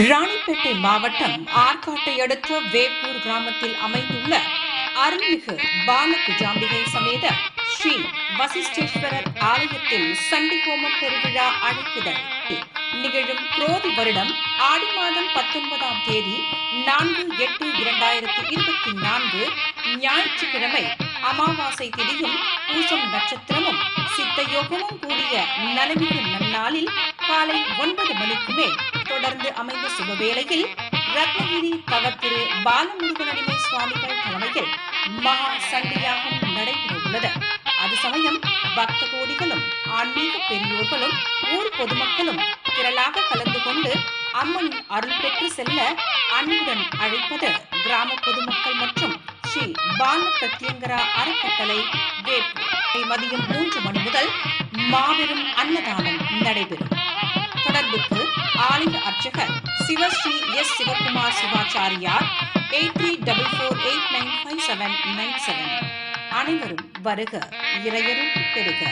ராணிப்பேட்டை மாவட்டம் ஆற்காட்டை அடுத்த வேப்பூர் கிராமத்தில் அமைந்துள்ள அருள்மிகு பாலகுஜாம்பிகை சமேத ஸ்ரீ வசிஷ்டேஸ்வரர் ஆலயத்தில் சண்டி ஹோமம் பெருவிழா அழைப்புதல் நிகழும் குரோதி வருடம் ஆடி மாதம் பத்தொன்பதாம் தேதி நான்கு எட்டு இரண்டாயிரத்தி இருபத்தி நான்கு ஞாயிற்றுக்கிழமை அமாவாசை திதியும் பூசம் நட்சத்திரமும் சித்த யோகமும் கூடிய நலமிகு நன்னாளில் காலை ஒன்பது மணிக்கு மேல் தொடர்ந்து அமைந்த சுபவேளையில் ரத்னகிரி தவத்திரு பாலமுருகனடிமை சுவாமிகள் தலைமையில் மகா சண்டியாகம் நடைபெறவுள்ளது. அது சமயம் பக்த கோடிகளும் ஆன்மீக பெரியோர்களும் ஊர் பொதுமக்களும் திரளாக கலந்து கொண்டு அம்மன் அருள் பெற்று செல்ல அன்புடன் அழைப்பது கிராம பொதுமக்கள் மற்றும் ஸ்ரீ பால பிரத்யங்கரா அறக்கட்டளை வேப்பு மதியம் மூன்று மணி முதல் மாபெரும் அன்னதானம் S Sivakumar Sivachariyar eight three double four eight nine five seven nine seven அனைவரும் வருக இறையரும் பெறுக